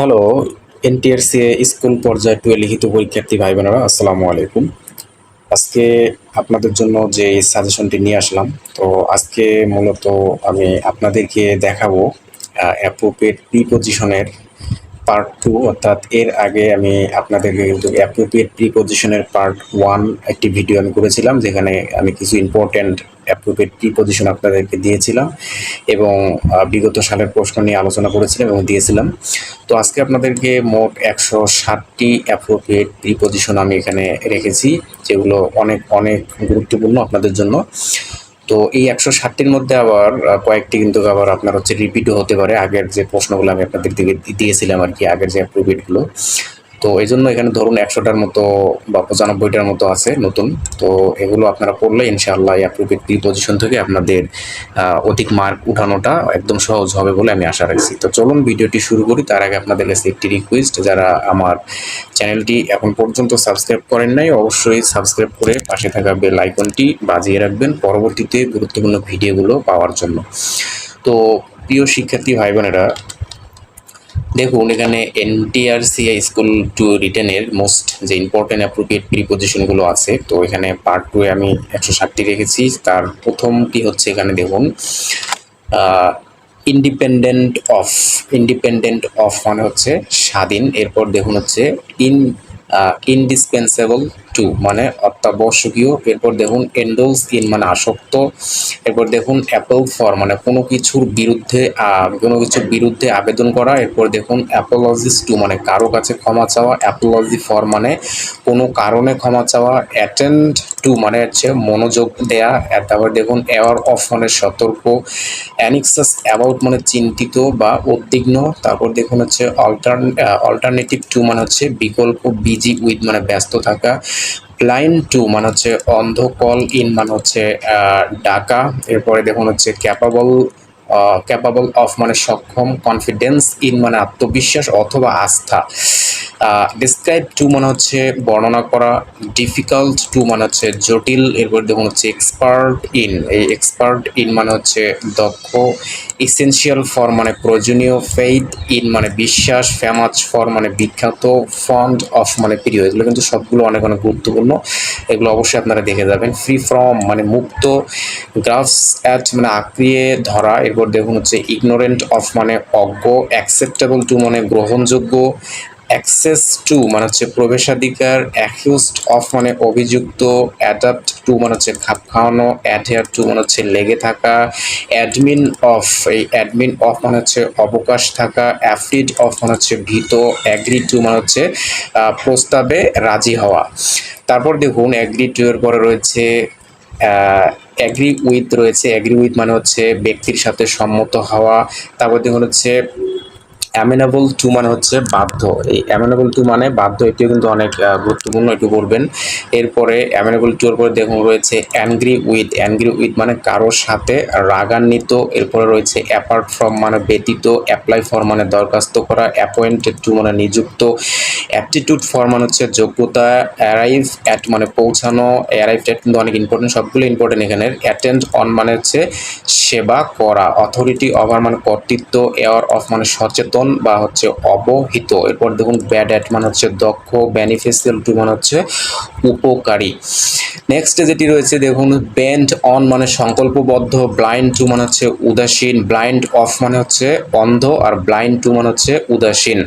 Hello NTRC school পর্যায়ে টুয়ে লিখিত পরীক্ষার্থী ভাই বোনেরা আসসালামু আলাইকুম। আজকে আপনাদের জন্য যে সাজেশনটি নিয়ে আসলাম, তো আজকে মূলত আমি আপনাদেরকে দেখাবো অ্যাপ্রোপ্রিয়েট প্রি পজিশনের পার্ট টু অর্থাৎ এর আগে আমি আপনাদেরকে কিন্তু অ্যাপ্রোপ্রিয়েট প্রি পজিশনের পার্ট ওয়ান একটি ভিডিও আমি করেছিলাম, যেখানে আমি কিছু ইম্পর্ট্যান্ট অ্যাপ্রোপ্রিয়েট প্রি পজিশন আপনাদেরকে দিয়েছিলাম এবং বিগত সালের প্রশ্ন নিয়ে আলোচনা করেছিলাম এবং দিয়েছিলাম। তো আজকে আপনাদেরকে মোট একশো ষাটটি অ্যাপ্রোপ্রিয়েট প্রি পজিশন আমি এখানে রেখেছি, যেগুলো অনেক অনেক গুরুত্বপূর্ণ আপনাদের জন্য। তো এই একশো ষাটটির মধ্যে আবার কয়েকটি কিন্তু আবার আপনার হচ্ছে রিপিটও হতে পারে। আগের যে প্রশ্নগুলো আমি আপনাদের দিকে দিয়েছিলাম আর কি, আগের যে অ্যাপ্রোপ্রিয়েটগুলো তো এই জন্য এখানে ধরুন একশোটার মতো বা পঁচানব্বইটার মতো আছে নতুন। তো এগুলো আপনারা পড়লে ইনশাআল্লাহ এই অ্যাপ্রোপ্রিয়েট প্রি পজিশন থেকে আপনাদের অধিক মার্ক উঠানোটা একদম সহজ হবে বলে আমি আশা রাখছি। তো চলুন ভিডিওটি শুরু করি। তার আগে আপনাদের কাছে একটি রিকোয়েস্ট যারা আমার চ্যানেলটি এখন পর্যন্ত সাবস্ক্রাইব করেন নাই, অবশ্যই সাবস্ক্রাইব করে পাশে থাকা বেল আইকনটি বাজিয়ে রাখবেন পরবর্তীতে গুরুত্বপূর্ণ ভিডিওগুলো পাওয়ার জন্য। তো প্রিয় শিক্ষার্থী ভাই বোনেরা দেখুন, এখানে এনটিআরসিআই স্কুল টু রিটেনের মোস্ট যে ইম্পর্টেন্ট অ্যাপ্রোপ্রিয়েট প্রিপোজিশনগুলো আছে, তো এখানে পার্ট টু আমি একশো ষাটটি রেখেছি। তার প্রথমটি হচ্ছে এখানে দেখুন ইন্ডিপেন্ডেন্ট অফ ইন্ডিপেন্ডেন্ট অফ মানে হচ্ছে স্বাধীন। এরপর দেখুন হচ্ছে ইন ইনডিসপেন্সেবল টু মানে অত্যাবশ্যকীয়। এরপর দেখুন এন্ডোলস ইন মানে আসক্ত। এরপর দেখুন অ্যাপল ফর মানে কোনো কিছুর বিরুদ্ধে কোনো কিছুর বিরুদ্ধে আবেদন করা। এরপর দেখুন অ্যাপোলজিস টু মানে কারও কাছে ক্ষমা চাওয়া। অ্যাপোলজি ফর মানে কোনো কারণে ক্ষমা চাওয়া। অ্যাটেন্ড টু মানে হচ্ছে মনোযোগ দেয়া। তারপর দেখুন অ্যাওয়ার অফ মানে সতর্ক। অ্যানিক্সাস অ্যাবাউট মানে চিন্তিত বা উদ্বিগ্ন। তারপর দেখুন হচ্ছে অল্টার অল্টারনেটিভ টু মানে হচ্ছে বিকল্প বিজি উইথ মানে ব্যস্ত থাকা। ব্লাইন্ড টু মানে হচ্ছে অন্ধ কল ইন মানে হচ্ছে ডাকা। এরপরে দেখুন হচ্ছে ক্যাপাবল ক্যাপাবল অফ মানে সক্ষম কনফিডেন্স ইন মানে আত্মবিশ্বাস অথবা আস্থা। ডিসক্রাইব টু মানে হচ্ছে বর্ণনা করা ডিফিকাল্ট টু মানে হচ্ছে জটিল, এরপর দেখুন হচ্ছে এক্সপার্ট ইন এই এক্সপার্ট ইন মানে হচ্ছে দক্ষ ইসেনশিয়াল ফর মানে প্রয়োজনীয় ফেইথ ইন মানে বিশ্বাস ফেমাস ফর মানে বিখ্যাত ফন্ড অফ মানে প্রিয়, এগুলো কিন্তু সবগুলো অনেক অনেক গুরুত্বপূর্ণ, এগুলো অবশ্যই আপনারা দেখে যাবেন। ফ্রি ফ্রম মানে মুক্ত গ্রাফস অ্যাট মানে আঁকড়িয়ে ধরা দেখুন হচ্ছে ইগনোরেন্ট অফ মানে অজ্ঞ অ্যাকসেপ্টেবল টু মানে গ্রহণযোগ্য অ্যাক্সেস টু মানে হচ্ছে প্রবেশাধিকার অ্যাকিউজড অফ মানে অভিযুক্ত অ্যাডাপ্ট টু মানে হচ্ছে খাপ খাওয়ানো অ্যাডহেয়ার টু মানে হচ্ছে লেগে থাকা অ্যাডমিন অফ এই অ্যাডমিন অফ মানে হচ্ছে অবকাশ থাকা অ্যাফ্রিড অফ মানে হচ্ছে ভীত অ্যাগ্রি টু মানে হচ্ছে প্রস্তাবে রাজি হওয়া। তারপর দেখুন অ্যাগ্রি টু এর পরে রয়েছে অ্যাগ্রি উইথ রয়েছে অ্যাগ্রি উইথ মানে হচ্ছে ব্যক্তির সাথে সম্মত হওয়া। তারপর দেখুন হচ্ছে অ্যামেনেবল টু মানে হচ্ছে বাধ্য। এই অ্যামেনেবল টু মানে বাধ্য, এটিও কিন্তু অনেক গুরুত্বপূর্ণ, একটু বলবেন। এরপরে অ্যামেনেবল টুর পরে দেখুন, রয়েছে অ্যাংরি উইথ অ্যাংরি উইথ মানে কারোর সাথে রাগান্বিত। এরপরে রয়েছে অ্যাপার্ট ফ্রম মানে ব্যতীত অ্যাপ্লাই ফর মানে দরখাস্ত করা অ্যাপয়েন্টেড টু মানে নিযুক্ত। অ্যাপটিটিউড ফর মানে হচ্ছে যোগ্যতা অ্যারাইভ অ্যাট মানে পৌঁছানো। অ্যারাইভ অ্যাট কিন্তু অনেক ইম্পর্টেন্ট সবগুলো ইম্পর্টেন্ট এখানে। অ্যাটেন্ড অন মানে হচ্ছে সেবা করা অথরিটি ওভার মানে কর্তৃত্ব এয়ার অফ মানে সচেতন বা হচ্ছে অবহিত। এরপর দেখুন ব্যাড অ্যাট মানে হচ্ছে দক্ষ বেনিফিশিয়াল টু মানে হচ্ছে উপকারী। নেক্সট যেটি রয়েছে, দেখুন ব্যান্ড অন মানে সংকল্পবদ্ধ ব্লাইন্ড টু মানে হচ্ছে উদাসীন ব্লাইন্ড অফ মানে হচ্ছে অন্ধ আর ব্লাইন্ড টু মানে হচ্ছে উদাসীন।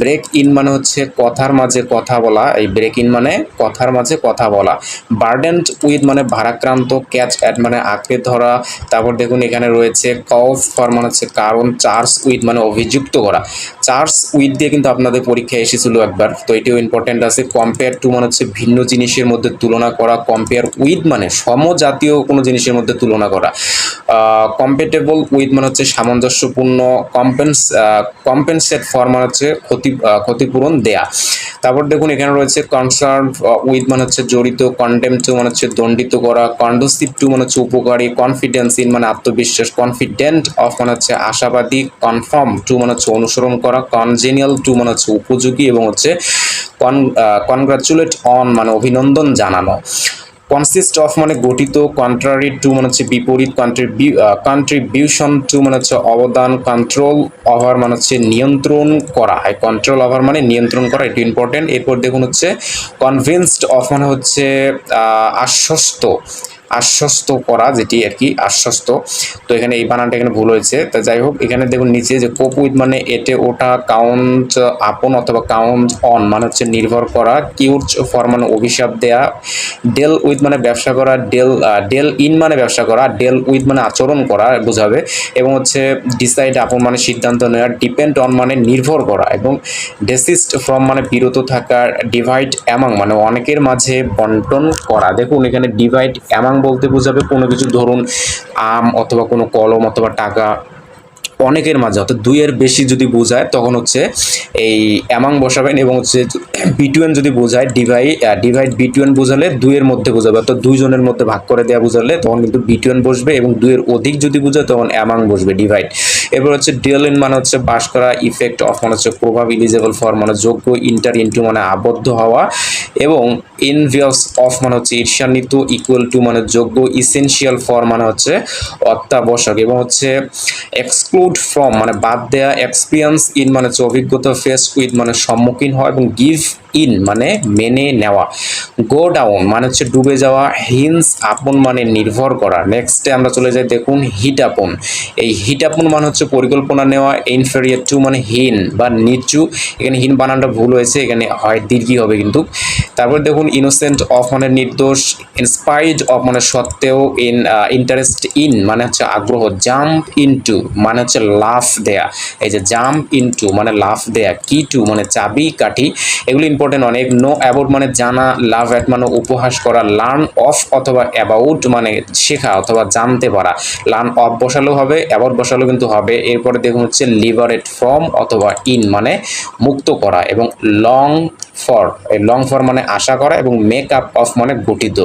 ব্রেক ইন মানে হচ্ছে কথার মাঝে কথা বলা, এই ব্রেক ইন মানে কথার মাঝে কথা বলা। বার্ডেন্ড উইথ মানে ভারাক্রান্ত ক্যাচ অ্যাট মানে আঁকড়ে ধরা। তারপর দেখুন, এখানে রয়েছে কফ ফর মানে হচ্ছে কারণ চার্জ উইথ মানে অভিযুক্ত করা। চার্জ উইথ দিয়ে কিন্তু আপনাদের পরীক্ষায় এসেছিল একবার। তো এটিও ইম্পর্টেন্ট আছে। কম্পেয়ার টু মানে হচ্ছে ভিন্ন জিনিসের মধ্যে তুলনা করা। কম্পেয়ার উইথ মানে সমজাতীয় কোনো জিনিসের মধ্যে তুলনা করা। কম্পেটেবল উইথ মানে হচ্ছে সামঞ্জস্যপূর্ণ কম্পেন্স কম্পেনসেট ফর মানে হচ্ছে ক্ষতি ক্ষতিপূরণ দেয়া। তারপর দেখুন এখানে রয়েছে কনসার্ন উইথ মানে হচ্ছে জড়িত কন্ডেম টু মানে হচ্ছে দণ্ডিত করা। কন্ডোসিভ টু মানে হচ্ছে উপকারী কনফিডেন্স ইন মানে আত্মবিশ্বাস কনফিডেন্ট অফ মানে হচ্ছে আশাবাদী কনফার্ম টু মানে হচ্ছে অনুসরণ করা কনজেনিয়াল টু মানে হচ্ছে উপযোগী এবং হচ্ছে কন কনগ্রাচুলেট অন মানে অভিনন্দন জানানো। কনসিস্ট অফ মানে গঠিত কন্ট্রারি টু মানে হচ্ছে বিপরীত কন্ট্রিবিউ কন্ট্রিবিউশন টু মানে হচ্ছে অবদান কন্ট্রোল ওভার মানে হচ্ছে নিয়ন্ত্রণ করা। হয় কন্ট্রোল ওভার মানে নিয়ন্ত্রণ করা, এটি ইম্পর্টেন্ট এরপর দেখুন হচ্ছে কনভিন্সড অফ মানে হচ্ছে আশ্বস্ত। আশ্বস্ত করা, যেটি আর কি আশ্বস্ত। তো এখানে এই বানানটা এখানে ভুল হয়েছে। তা যাই হোক, এখানে দেখুন নিচে যে কোপ উইথ মানে এটে ওঠা, কাউন্ট আপন অথবা কাউন্ট অন মানে হচ্ছে নির্ভর করা কিউর্চ ফর মানে অভিশাপ দেয়া, ডেল উইথ মানে ব্যবসা করা, ডেল ডেল ইন মানে ব্যবসা করা, ডেল উইথ মানে আচরণ করা বোঝাবে, এবং হচ্ছে ডিসাইড আপন মানে সিদ্ধান্ত নেওয়া, ডিপেন্ড অন মানে নির্ভর করা, এবং ডেসিস্ট ফ্রম মানে বিরত থাকা, ডিভাইড অ্যামাং মানে অনেকের মাঝে বন্টন করা। দেখুন এখানে ডিভাইড অ্যামাং বলতে বোঝাবে কোনো কিছু, ধরুন আম অথবা কোনো কলম অথবা টাকা অনেকের মাঝে, অর্থাৎ দুইয়ের বেশি যদি বোঝায়, তখন হচ্ছে এই অ্যামাং বসাবেন এবং হচ্ছে বিটুয়েন যদি বোঝায়, ডিভাই ডিভাইড বিটুয়েন বোঝালে দুইয়ের মধ্যে বোঝাবে, অর্থাৎ দুইজনের মধ্যে ভাগ করে দেওয়া বোঝালে, তখন কিন্তু বিটুয়েন বসবে এবং দুইয়ের অধিক যদি বোঝায়, তখন অ্যামাং বসবে, ডিভাইড। এরপর হচ্ছে ডিএলএন মানে হচ্ছে বাস করা ইফেক্ট অফ মানে হচ্ছে প্রভাব ইলিজেবল ফর মানে যোগ্য ইন্টার ইন্টু মানে আবদ্ধ হওয়া এবং ইনভিয়াস অফ মানে হচ্ছে ঈর্ষান্বিত ইকুয়াল টু মানে যোগ্য ইসেনশিয়াল ফর মানে হচ্ছে অত্যাবশ্যক এবং হচ্ছে এক্সক্লুড ফ্রম মানে বাদ দেয়া এক্সপিরিয়েন্স ইন মানে হচ্ছে অভিজ্ঞতা ফেস উইথ মানে সম্মুখীন হওয়া এবং গিভ ইন মানে মেনে নেওয়া। গো ডাউন মানে হচ্ছে ডুবে যাওয়া হিন্স আপন মানে নির্ভর করা। নেক্সটে আমরা চলে যাই, দেখুন হিট আপন এই হিট আপন মানে হচ্ছে পরিকল্পনা নেওয়া ইনফেরিয়ার টু মানে হীন বা নিচু। এখানে হীন বানানটা ভুল হয়েছে, এখানে হয় দীর্ঘই হবে কিন্তু। তারপর দেখুন ইনোসেন্ট অফ মানে নির্দোষ ইনস্পাইড অফ মানে সত্ত্বেও ইন ইন্টারেস্ট ইন মানে হচ্ছে আগ্রহ। জাম্প ইনটু মানে হচ্ছে লাফ দেয়া। এই যে জাম্প ইনটু মানে লাফ দেয়া কি টু মানে চাবি কাঠি, এগুলো ইম্পর্টেন্ট অনেক নো অ্যাবাউট মানে জানা লাভ অ্যাট মানে উপহাস করা লার্ন অফ অথবা অ্যাবাউট মানে শেখা অথবা জানতে পারা। লার্ন অফ বসালেও হবে অ্যাবাউট বসালেও কিন্তু হবে। এরপরে দেখুন হচ্ছে লিবারেট ফ্রম অথবা ইন মানে মুক্ত করা এবং লং ফর এই লং ফর মানে আশা করা এবং মেক আপ অফ মানে গঠিত।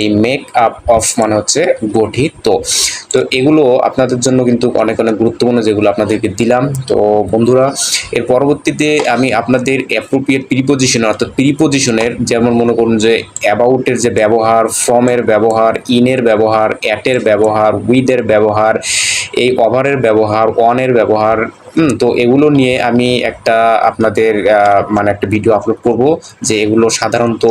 এই মেক আপ অফ মানে হচ্ছে গঠিত। তো এগুলো আপনাদের জন্য কিন্তু অনেক অনেক গুরুত্বপূর্ণ যেগুলো আপনাদেরকে দিলাম। তো বন্ধুরা, এর পরবর্তীতে আমি আপনাদের অ্যাপ্রোপ্রিয়েট প্রিপোজিশন অর্থাৎ প্রিপোজিশনের যেমন মনে করুন যে অ্যাবাউটের যে ব্যবহার ফ্রমের ব্যবহার ইনের ব্যবহার অ্যাটের ব্যবহার উইদের ব্যবহার, এই ওভারের ব্যবহার অনের ব্যবহার তো এগুলো নিয়ে আমি একটা আপনাদের মানে একটা ভিডিও আপলোড করব যে এগুলো সাধারণত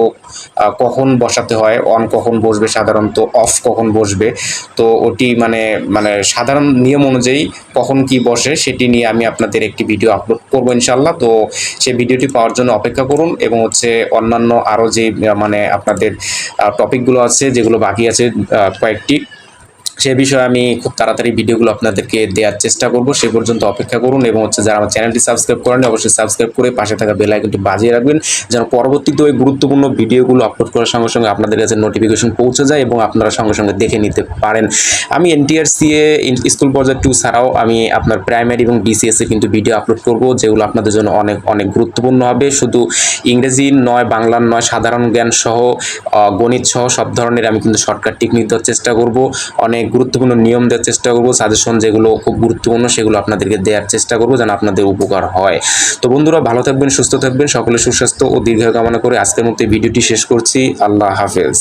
কখন বসাতে হয় অন কখন বসবে, সাধারণত অফ কখন বসবে। তো ওটি মানে মানে সাধারণ নিয়ম অনুযায়ী কখন কি বসে সেটি নিয়ে আমি আপনাদের একটি ভিডিও আপলোড করব ইনশাল্লাহ তো সেই ভিডিওটি পাওয়ার জন্য অপেক্ষা করুন এবং হচ্ছে অন্যান্য আরও যে মানে আপনাদের টপিকগুলো আছে, যেগুলো বাকি আছে কয়েকটি সে বিষয়ে আমি খুব তাড়াতাড়ি ভিডিওগুলো আপনাদেরকে দেওয়ার চেষ্টা করব। সে পর্যন্ত অপেক্ষা করুন এবং হচ্ছে যারা আমার চ্যানেলটি সাবস্ক্রাইব করেন অবশ্যই সাবস্ক্রাইব করে পাশে থাকা বেল আইকনটি বাজিয়ে রাখবেন যেন পরবর্তীতে ওই গুরুত্বপূর্ণ ভিডিওগুলো আপলোড করার সঙ্গে সঙ্গে আপনাদের কাছে নোটিফিকেশন পৌঁছে যায় এবং আপনারা সঙ্গে সঙ্গে দেখে নিতে পারেন। আমি এনটিআরসিএ স্কুল পর্যায়ে টু ছাড়াও আমি আপনার প্রাইমারি এবং বিসিএস এ কিন্তু ভিডিও আপলোড করব, যেগুলো আপনাদের জন্য অনেক অনেক গুরুত্বপূর্ণ হবে। শুধু ইংরেজি নয় বাংলার নয়, সাধারণ জ্ঞান সহ গণিত সহ সব ধরনের আমি কিন্তু শর্টকাট টেকনিক দেওয়ার চেষ্টা করব। অনেক গুরুত্বপূর্ণ নিয়ম দেওয়ার চেষ্টা করব সাজেশন যেগুলো খুব গুরুত্বপূর্ণ সেগুলো আপনাদেরকে দেওয়ার চেষ্টা করব যেন আপনাদের উপকার হয়। তো বন্ধুরা, ভালো থাকবেন, সুস্থ থাকবেন, সকলে সুস্বাস্থ্য ও দীর্ঘ কামনা করে আজকের মতো ভিডিওটি শেষ করছি। আল্লাহ হাফেজ।